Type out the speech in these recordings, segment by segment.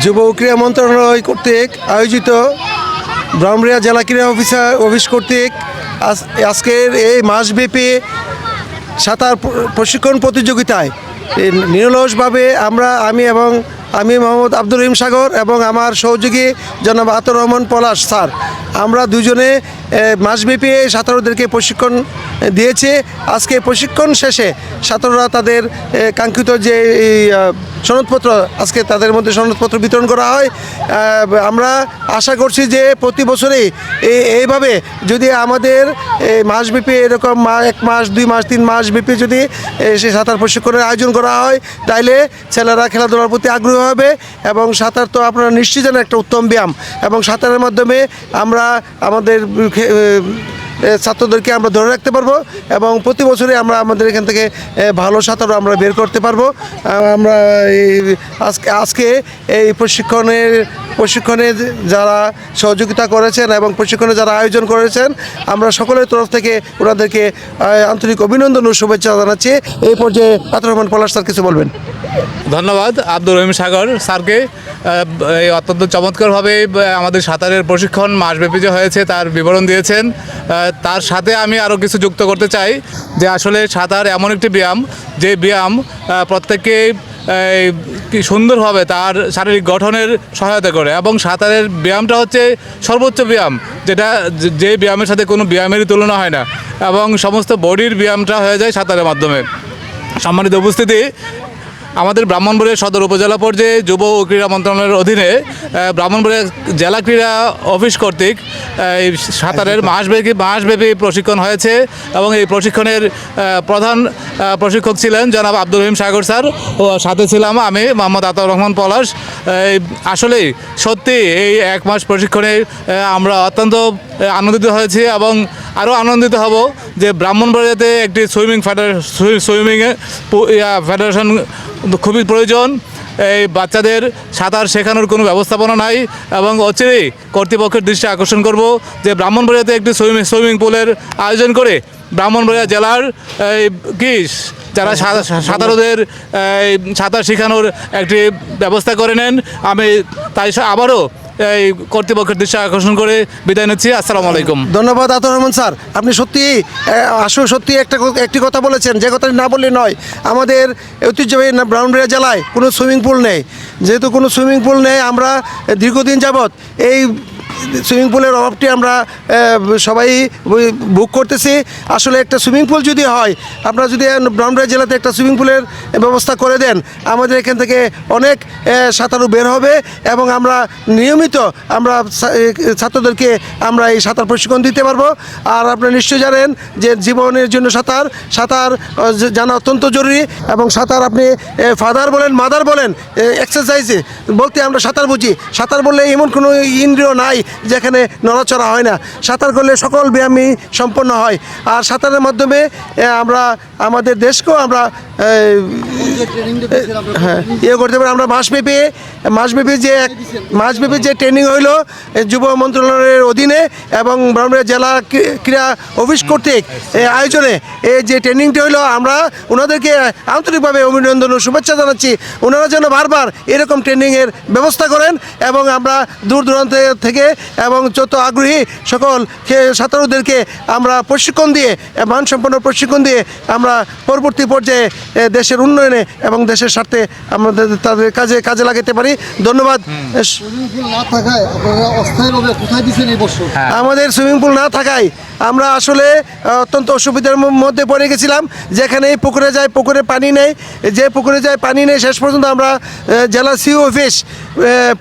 যুব ক্রীড়া মন্ত্রণালয় কর্তৃক আয়োজিত ব্রাহ্মণিয়া জেলা ক্রীড়া অফিসার অফিস কর্তৃক আজ- আজকের এই মাসব্যাপী সাঁতার প্রশিক্ষণ প্রতিযোগিতায় নিরলসভাবে আমরা আমি এবং আমি মোহাম্মদ আব্দুর রহিম সাগর এবং আমার সহযোগী জনাব আতর রহমান পলাশ স্যার, আমরা দুজনে মাসব্যাপী সাঁতারুদেরকে প্রশিক্ষণ দিয়েছে। আজকে প্রশিক্ষণ শেষে সাঁতারুরা তাদের কাঙ্ক্ষিত যে সনদপত্র, আজকে তাদের মধ্যে সনদপত্র বিতরণ করা হয়। আমরা আশা করছি যে প্রতি বছরেই এই- এইভাবে যদি আমাদের মাসব্যাপী এরকম এক মাস, দুই মাস, তিন মাস ব্যাপী যদি সে সাঁতার প্রশিক্ষণের আয়োজন করা হয়, তাইলে ছেলেরা খেলাধুলার প্রতি আগ্রহী হবে এবং সাঁতার তো আপনারা নিশ্চয়ই জানেন একটা উত্তম ব্যায়াম। এবং সাঁতারের মাধ্যমে আমরা আমাদের ছাত্রদেরকে আমরা ধরে রাখতে পারব এবং প্রতি বছরে আমরা আমাদের এখান থেকে ভালো সাঁতারও আমরা বের করতে পারব। আমরা এই, আজকে আজকে এই প্রশিক্ষণের, প্রশিক্ষণে যারা সহযোগিতা করেছেন এবং প্রশিক্ষণে যারা আয়োজন করেছেন, আমরা সকলের তরফ থেকে ওনাদেরকে আন্তরিক অভিনন্দন ও শুভেচ্ছা জানাচ্ছি। এই পর্যায়ে আতর রহমান পলাশ স্যার কিছু বলবেন। ধন্যবাদ, আব্দুর রহিম সাগর স্যারকে। অত্যন্ত চমৎকারভাবে আমাদের সাঁতারের প্রশিক্ষণ মাসব্যাপী যে হয়েছে তার বিবরণ দিয়েছেন। তার সাথে আমি আরও কিছু যুক্ত করতে চাই, যে আসলে সাঁতার এমন একটি ব্যায়াম, যে ব্যায়াম প্রত্যেককে সুন্দরভাবে তার শারীরিক গঠনের সহায়তা করে। এবং সাঁতারের ব্যায়ামটা হচ্ছে সর্বোচ্চ ব্যায়াম, যেটা যে ব্যায়ামের সাথে কোনো ব্যায়ামেরই তুলনা হয় না। এবং সমস্ত বডির ব্যায়ামটা হয়ে যায় সাঁতারের মাধ্যমে। সম্মানিত উপস্থিতি আমাদের ব্রাহ্মণবাড়িয়া সদর উপজেলা পর্যায়ে যুব ও ক্রীড়া মন্ত্রণালয়ের অধীনে ব্রাহ্মণবাড়িয়া জেলা ক্রীড়া অফিস কর্তৃক এই সাঁতারের মাসব্যাপী মাসব্যাপী প্রশিক্ষণ হয়েছে এবং এই প্রশিক্ষণের প্রধান প্রশিক্ষক ছিলেন জনাব আব্দুর রহিম সাগর স্যার ও সাথে ছিলাম আমি মোহাম্মদ আতাউর রহমান পলাশ। এই আসলেই সত্যি এই এক মাস প্রশিক্ষণে আমরা অত্যন্ত আনন্দিত হয়েছি এবং আরও আনন্দিত হব যে ব্রাহ্মণবাড়িয়াতে একটি সুইমিং ফেডারেশন সুইমিংয়ে ফেডারেশন খুবই প্রয়োজন। এই বাচ্চাদের সাঁতার শেখানোর কোনো ব্যবস্থাপনা নাই এবং অচিরেই কর্তৃপক্ষের দৃষ্টি আকর্ষণ করব যে ব্রাহ্মণবাড়িয়াতে একটি সুইমিং সুইমিং পুলের আয়োজন করে ব্রাহ্মণবাড়িয়া জেলার এই কি যারা সাঁতারুদের সাঁতার শেখানোর একটি ব্যবস্থা করে নেন। আমি তাই আবারও এই কর্তৃপক্ষের দৃশ্য আকর্ষণ করে বিদায় নিচ্ছি। আসসালামু আলাইকুম। ধন্যবাদ আতর রহমান স্যার। আপনি সত্যি আসল সত্যি একটা একটি কথা বলেছেন, যে কথাটি না বললে নয়। আমাদের ঐতিহ্যবাহী ব্রাহ্মণবাড়িয়া জেলায় কোনো সুইমিং পুল নেই। যেহেতু কোনো সুইমিং পুল নেই, আমরা দীর্ঘদিন যাবৎ এই সুইমিং পুলের অভাবটি আমরা সবাই বুক করতেছি। আসলে একটা সুইমিং পুল যদি হয়, আপনারা যদি ব্রাহ্মণবাড়িয়া জেলাতে একটা সুইমিং পুলের ব্যবস্থা করে দেন, আমাদের এখান থেকে অনেক সাঁতারু বের হবে এবং আমরা নিয়মিত আমরা ছাত্রদেরকে আমরা এই সাঁতার প্রশিক্ষণ দিতে পারব। আর আপনারা নিশ্চয়ই জানেন যে জীবনের জন্য সাঁতার সাঁতার জানা অত্যন্ত জরুরি এবং সাঁতার আপনি ফাদার বলেন, মাদার বলেন এক্সারসাইজে বলতে আমরা সাঁতার বুঝি। সাঁতার বললে এমন কোনো ইন্দ্রিয় নাই যেখানে নড়াচড়া হয় না। সাঁতার করলে সকল ব্যায়ামই সম্পন্ন হয়। আর সাঁতারের মাধ্যমে আমরা, আমাদের দেশকেও আমরা হ্যাঁ ইয়ে করতে পারি আমরা মাসব্যাপী মাসব্যাপী যে এক মাসব্যাপী যে ট্রেনিং হইল যুব মন্ত্রণালয়ের অধীনে এবং ব্রাহ্মণবাড়িয়া জেলা ক্রীড়া অফিস কর্তৃক এই আয়োজনে এই যে ট্রেনিংটি হইল আমরা ওনাদেরকে আন্তরিকভাবে অভিনন্দন ও শুভেচ্ছা জানাচ্ছি। ওনারা যেন বারবার এরকম ট্রেনিংয়ের ব্যবস্থা করেন এবং আমরা দূর দূরান্ত থেকে এবং যত আগ্রহী সকল সাঁতারুদেরকে আমরা প্রশিক্ষণ দিয়ে মানসম্পন্ন প্রশিক্ষণ দিয়ে আমরা পরবর্তী পর্যায়ে দেশের উন্নয়নে এবং দেশের স্বার্থে আমাদের তাদের কাজে কাজে লাগাতে পারি। ধন্যবাদ। এ, সুইমিং পুল না থাকায় আপনারা অস্থায়ীভাবে কোথায় দিচ্ছেন এই বছর? আমাদের সুইমিং পুল না থাকায় আমরা আসলে অত্যন্ত অসুবিধার মধ্যে পড়ে গেছিলাম। যেখানে এই পুকুরে যায় পুকুরে পানি নেই। যে পুকুরে যায় পানি নেই শেষ পর্যন্ত আমরা জেলা সি অফিস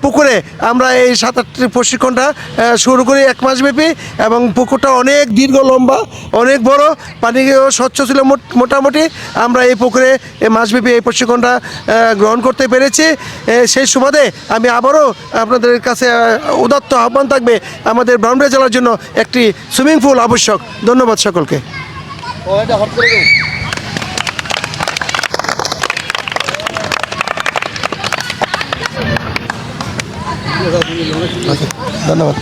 পুকুরে আমরা এই সাঁতারটি প্রশিক্ষণটা শুরু করি এক মাস ব্যাপী এবং পুকুরটা অনেক দীর্ঘ লম্বা অনেক বড়। পানিও স্বচ্ছ ছিল মোট- মোটামুটি। আমরা এই পুকুরে এই মাসব্যাপী এই প্রশিক্ষণটা গ্রহণ করতে পেরেছি। সেই সুবাদে আমি আবারও আপনাদের কাছে উদাত্ত আহ্বান থাকবে আমাদের ব্রাহ্মণবাড়িয়া জেলার জন্য একটি সুইমিং পুল আবশ্যক। ধন্যবাদ সকলকে। দেবো। ধন্যবাদ।